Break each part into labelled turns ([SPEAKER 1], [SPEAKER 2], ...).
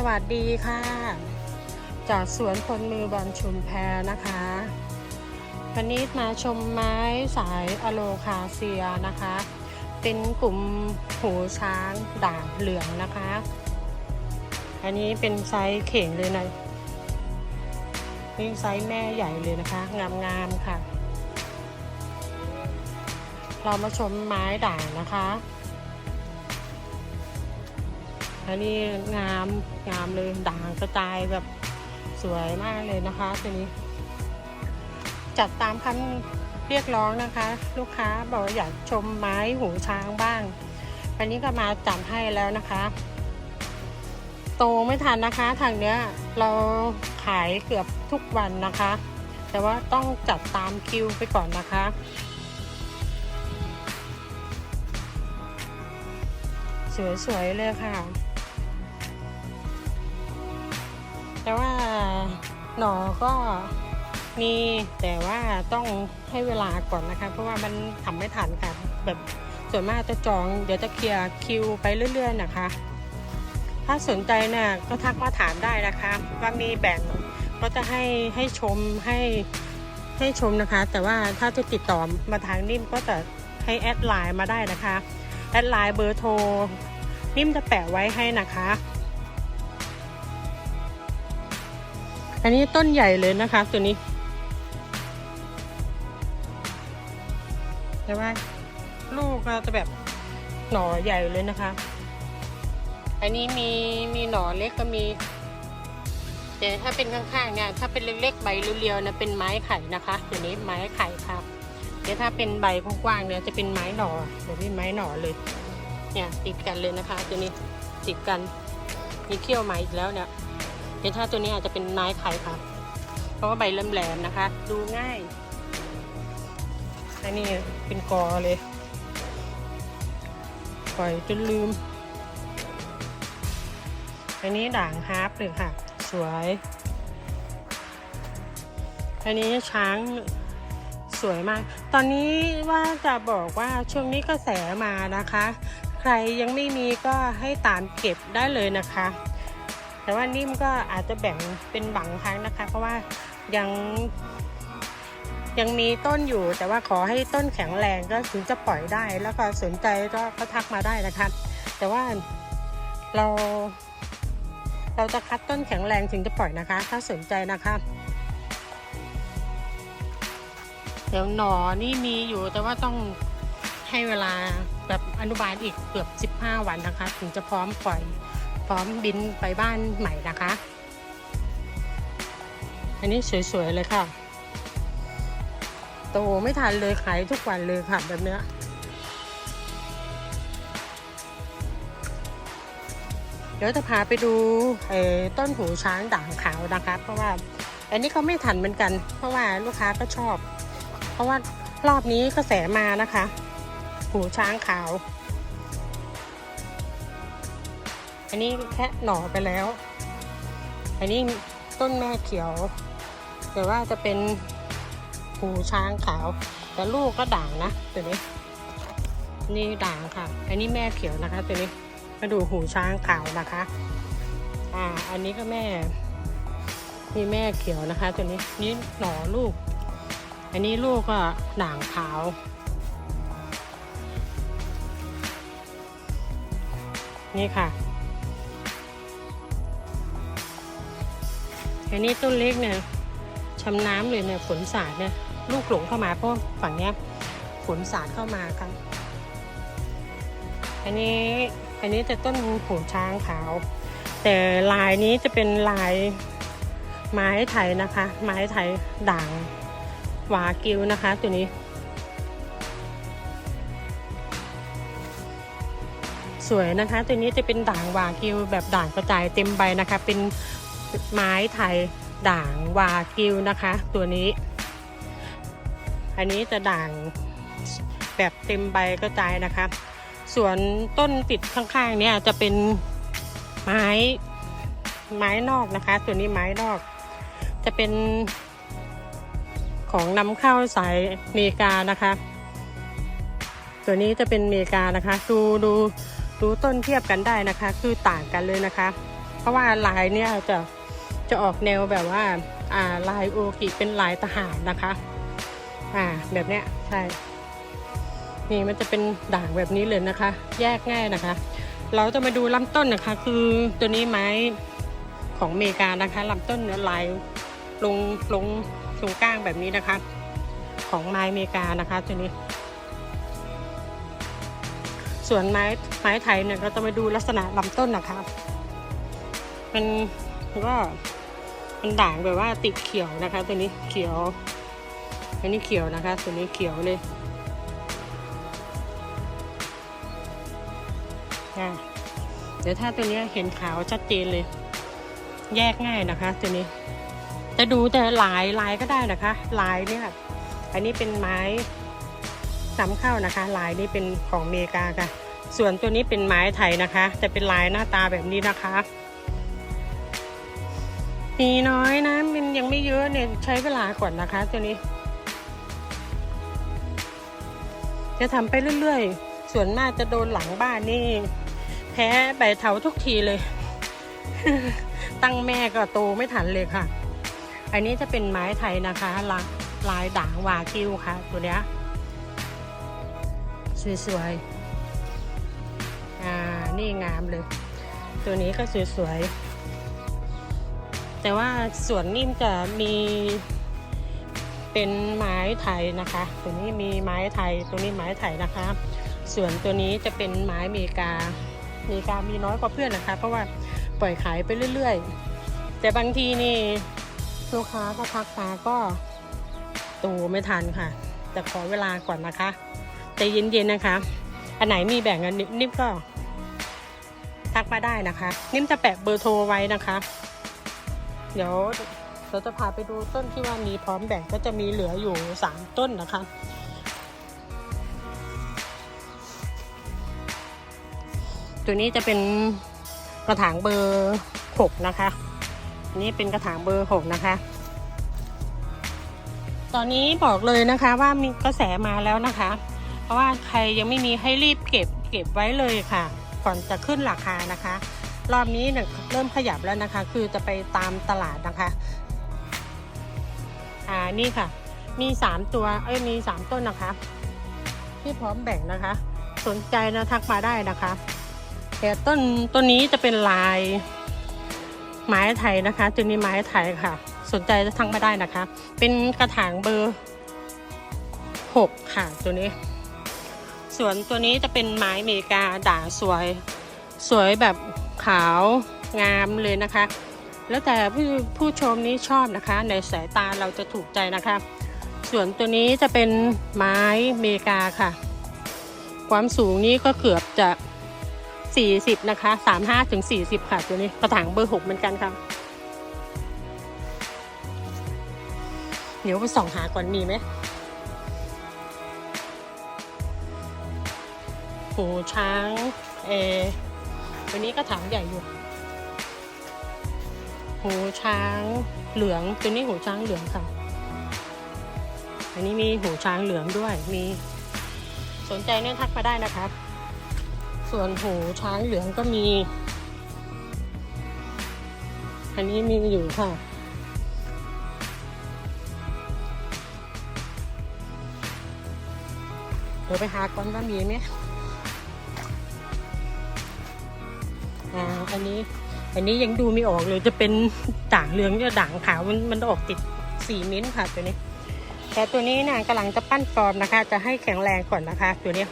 [SPEAKER 1] สวัสดีค่ะ จากสวนคนมือบอลชุมแพนะคะ วันนี้มาชมไม้สายอโลคาเซียนะคะ เป็นกลุ่มหูช้างด่างเหลืองนะคะ อันนี้เป็นไซส์เข่งเลยนะนี่ไซส์แม่ใหญ่เลยนะคะ งามๆค่ะ เรามาชมไม้ด่างนะคะ อันนี้งามงามเลยด่างกระจายแบบสวยมากเลยนะคะตัวนี้ จัดตามคำเรียกร้องนะคะ ลูกค้าบอกว่าอยากชมไม้หูช้างบ้าง วันนี้ก็มาจัดให้แล้วนะคะ โตไม่ทันนะคะ ทางเนี้ยเราขายเกือบทุกวันนะคะ แต่ว่าต้องจัดตามคิวไปก่อนนะคะสวยๆเลยค่ะ แต่ว่าหนอก็มีแต่ว่าต้องให้เวลาก่อนนะคะ เพราะว่ามันทำไม่ทันค่ะ แบบส่วนมากจะจองเดี๋ยวจะเคลียร์คิวไปเรื่อย ๆ นะคะ ถ้าสนใจเนี่ยก็ทักมาถามได้นะคะ ว่ามีแบ่งก็จะให้ให้ชมให้ให้ชมนะคะ แต่ว่าถ้าจะติดต่อมาทางนิ่มก็จะให้แอดไลน์มาได้นะคะแอดไลน์เบอร์โทรนิ่มจะแปะไว้ให้นะคะ อันนี้ต้นใหญ่เลยนะคะตัวนี้แต่ว่าลูกก็จะแบบหน่อใหญ่เลยนะคะ อันนี้มีมีหน่อเล็กก็มี แต่ถ้าเป็นข้างๆเนี่ยถ้าเป็นเล็กๆใบเรียวๆนะเป็นไม้ไข่นะคะตัวนี้ไม้ไข่ครับเดี๋ยวถ้าเป็นใบกว้างๆเนี่ยจะเป็นไม้หน่อเดี๋ยวนี้ไม้หน่อเลย เนี่ยติดกันเลยนะคะ ตัวนี้ติดกันมีเขี้ยวไม้อีกแล้วเนี่ย เดี๋ยวถ้าตัวนี้อาจจะเป็นไม้ไข่ค่ะ เพราะว่าใบเริ่มแหลมนะคะ ดูง่ายอันนี้เป็นกอเลยปล่อยจนลืม อันนี้ด่างฮาร์ปเลยค่ะ สวย อันนี้ช้างสวยมาก ตอนนี้ว่าจะบอกว่าช่วงนี้กระแสมานะคะ ใครยังไม่มีก็ให้ตามเก็บได้เลยนะคะ แต่ว่านิ่มก็อาจจะแบ่งเป็นบางครั้งนะคะ เพราะว่ายังยังมีต้นอยู่ แต่ว่าขอให้ต้นแข็งแรงก็ถึงจะปล่อยได้ แล้วก็สนใจก็ก็ทักมาได้นะคะ แต่ว่าเราเราจะคัดต้นแข็งแรงถึงจะปล่อยนะคะ ถ้าสนใจนะคะ เดี๋ยวหนอนี่มีอยู่แต่ว่าต้องให้เวลาแบบอนุบาลอีกเกือบ 15 วันนะคะ ถึงจะพร้อมปล่อย พร้อมบินไปบ้านใหม่นะคะ อันนี้สวยๆเลยค่ะ โตไม่ทันเลยขายทุกวันเลยค่ะแบบเนี้ยเดี๋ยวจะพาไปดูเอ่อต้นหูช้างด่างขาวนะคะ เพราะว่าอันนี้เขาไม่ทันเหมือนกัน เพราะว่าลูกค้าก็ชอบ เพราะว่ารอบนี้กระแสมานะคะ หูช้างขาว อันนี้แค่หน่อไปแล้ว อันนี้ต้นแม่เขียวแต่ว่าจะเป็นหูช้างขาว แต่ลูกก็ด่างนะตัวนี้ นี่ด่างค่ะ อันนี้แม่เขียวนะคะตัวนี้มาดูหูช้างขาวนะคะ อ่า อันนี้ก็แม่ มีแม่เขียวนะคะตัวนี้ นี่หน่อลูก อันนี้ลูกก็ด่างขาวนี่ค่ะ อันนี้ต้นเล็กเนี่ยชำน้ำเลยเนี่ยฝนสาดเนี่ยลูกหลงเข้ามาเพราะฝั่งเนี้ยฝนสาดเข้ามาค่ะอันนี้อันนี้จะต้นหูช้างขาว แต่ลายนี้จะเป็นลายไม้ไทยนะคะ ไม้ไทยด่างวากิวนะคะ ตัวนี้ สวยนะคะ ตัวนี้จะเป็นด่างวากิวแบบด่างกระจายเต็มใบนะคะ เป็น ไม้ไทยด่างวากิวนะคะ ตัวนี้ อันนี้จะด่างแบบเต็มใบกระจายนะคะ ส่วนต้นติดข้างๆเนี่ยจะเป็นไม้ไม้นอกนะคะ ตัวนี้ไม้นอก จะเป็นของนำเข้าสายเมกานะคะ ตัวนี้จะเป็นเมกานะคะ ดูดูดูต้นเทียบกันได้นะคะ คือต่างกันเลยนะคะ เพราะว่าลายเนี่ยจะ จะออกแนวแบบว่าอ่าลายโอกิเป็นลายทหารนะคะ อ่าแบบเนี้ยใช่นี่มันจะเป็นด่างแบบนี้เลยนะคะ แยกง่ายนะคะ เราจะมาดูลำต้นนะคะ คือตัวนี้ไม้ของอเมริกานะคะลำต้นเนี่ยลายลงลงตรงก้างแบบนี้นะคะ ของไม้อเมริกานะคะตัวนี้ ส่วนไม้ไม้ไทยเนี่ยเราจะมาดูลักษณะลำต้นนะคะ มันก็ันด่างแบบว่าติดเขียวนะคะ ตัวนี้เขียว อันนี้เขียวนะคะ ตัวนี้เขียวเลยอะเดี๋ยวถ้าตัวนี้เห็นขาวชัดเจนเลย แยกง่ายนะคะ ตัวนี้ จะดูแต่ลายลายก็ได้นะคะลายเนี่ยอันนี้เป็นไม้นำเข้านะคะ ลายนี้เป็นของเมกาค่ะ ส่วนตัวนี้เป็นไม้ไทยนะคะ จะเป็นลายหน้าตาแบบนี้นะคะ มีน้อยนะ มันยังไม่เยอะเนี่ยใช้เวลาก่อนนะคะ ตัวนี้ จะทำไปเรื่อยๆ ส่วนมากจะโดนหลังบ้านนี่ แพ้ใบเถาทุกทีเลย ตั้งแม่ก็โตไม่ทันเลยค่ะ อันนี้จะเป็นไม้ไทยนะคะลายลายด่างวากิวค่ะ ตัวเนี้ยสวยๆ อ่า นี่งามเลย ตัวนี้ก็สวยๆ แต่ว่าสวนนิ่มจะมีเป็นไม้ไทยนะคะตัวนี้มีไม้ไทยตัวนี้ไม้ไทยนะคะ ส่วนตัวนี้จะเป็นไม้เมกาเมกามีน้อยกว่าเพื่อนนะคะ เพราะว่าปล่อยขายไปเรื่อย ๆ แต่บางทีนี่ลูกค้าก็ทักมาก็ตูไม่ทันค่ะ แต่ขอเวลาก่อนนะคะใจเย็นๆนะคะ อันไหนมีแบ่งกันนิ่มก็ทักมาได้นะคะ นิ่มจะแปะเบอร์โทรไว้นะคะ เดี๋ยวเราจะพาไปดูต้นที่ว่ามีพร้อมแบ่งก็จะมีเหลืออยู่สามต้นนะคะ ตัวนี้จะเป็นกระถางเบอร์หกนะคะนนี้เป็นกระถางเบอร์หกนะคะ ตอนนี้บอกเลยนะคะว่ามีกระแสมาแล้วนะคะ เพราะว่าใครยังไม่มีให้รีบเก็บเก็บไว้เลยค่ะ ก่อนจะขึ้นราคานะคะ รอบนี้เนี่ยเริ่มขยับแล้วนะคะ คือจะไปตามตลาดนะคะอ่านี่ค่ะ มีสามตัวเอ้ยมีสามต้นนะคะ ที่พร้อมแบ่งนะคะ สนใจนะทักมาได้นะคะ แต่ต้นต้นนี้จะเป็นลายไม้ไทยนะคะตัวนี้ไม้ไทยค่ะ สนใจจะทักมาได้นะคะ เป็นกระถางเบอร์หกค่ะตัวนี้ ส่วนตัวนี้จะเป็นไม้เมกาด่างสวย สวยแบบขาวงามเลยนะคะ แล้วแต่ผู้ผู้ชมนี้ชอบนะคะ ในสายตาเราจะถูกใจนะคะ ส่วนตัวนี้จะเป็นไม้เมกาค่ะ ความสูงนี้ก็เกือบจะ 40 นะคะ 35ถึง40 ค่ะตัวนี้กระถางเบอร์ 6 เหมือนกันค่ะ เดี๋ยวไปส่องหาก่อนมีไหมหูช้างเอ ตัวนี้กระถางใหญ่อยู่ หูช้างเหลือง ตัวนี้หูช้างเหลืองค่ะ อันนี้มีหูช้างเหลืองด้วย มีสนใจเนี่ยทักมาได้นะคะส่วนหูช้างเหลืองก็มี อันนี้มีอยู่ค่ะเดี๋ยวไปหาก่อนว่ามีไหม อ่าอันนี้ อันนี้ยังดูไม่ออกเลยจะเป็นด่างเหลืองกับด่างขาวมันมันออกติดสีมิ้นท์ค่ะตัวนี้ แต่ตัวนี้เนี่ยกำลังจะปั้นฟอร์มนะคะ จะให้แข็งแรงก่อนนะคะ ตัวนี้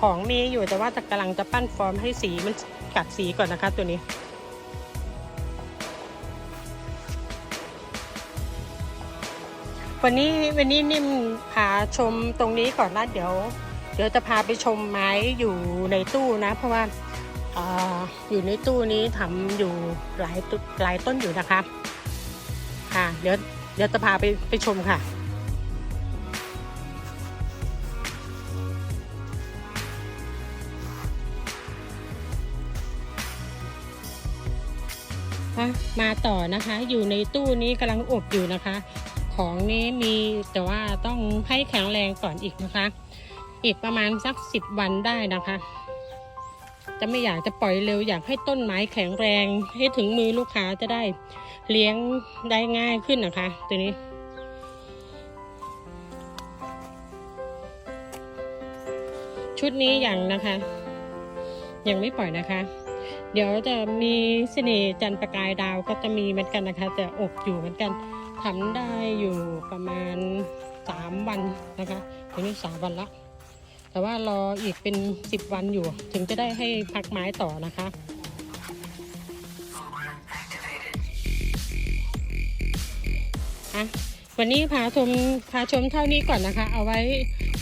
[SPEAKER 1] ของมีอยู่แต่ว่าจะกำลังจะปั้นฟอร์มให้สีมันกัดสีก่อนนะคะ ตัวนี้วันนี้วันนี้นิ่มพาชมตรงนี้ก่อนนะเดี๋ยว เดี๋ยวจะพาไปชมไม้อยู่ในตู้นะ เพราะว่า อยู่ในตู้นี้ทำอยู่หลายตุหลายต้นอยู่นะคะ ค่ะ เดี๋ยวเดี๋ยวจะพาไปไปชมค่ะ มาต่อนะคะ อยู่ในตู้นี้กำลังอบอยู่นะคะ ของนี้มีแต่ว่าต้องให้แข็งแรงก่อนอีกนะคะ อีกประมาณสักสิบวันได้นะคะ จะไม่อยากจะปล่อยเร็วอยากให้ต้นไม้แข็งแรงให้ถึงมือลูกค้าจะได้เลี้ยงได้ง่ายขึ้นนะคะ ตัวนี้ชุดนี้อย่างนะคะ ยังไม่ปล่อยนะคะ เดี๋ยวจะมีเสน่ห์จันประกายดาวก็จะมีเหมือนกันนะคะ แต่อบอยู่เหมือนกันทำได้อยู่ประมาณสามวันนะคะทีนี้สามวันละ แต่ว่ารออีกเป็นสิบวันอยู่ ถึงจะได้ให้พักไม้ต่อนะคะอะวันนี้พาชมพาชมเท่านี้ก่อนนะคะ เอาไว้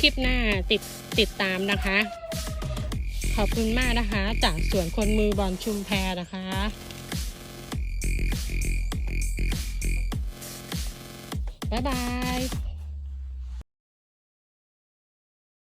[SPEAKER 1] คลิปหน้าติดติดตามนะคะ ขอบคุณมากนะคะ จากสวนคนมือบอลชุมแพนะคะบ๊ายบาย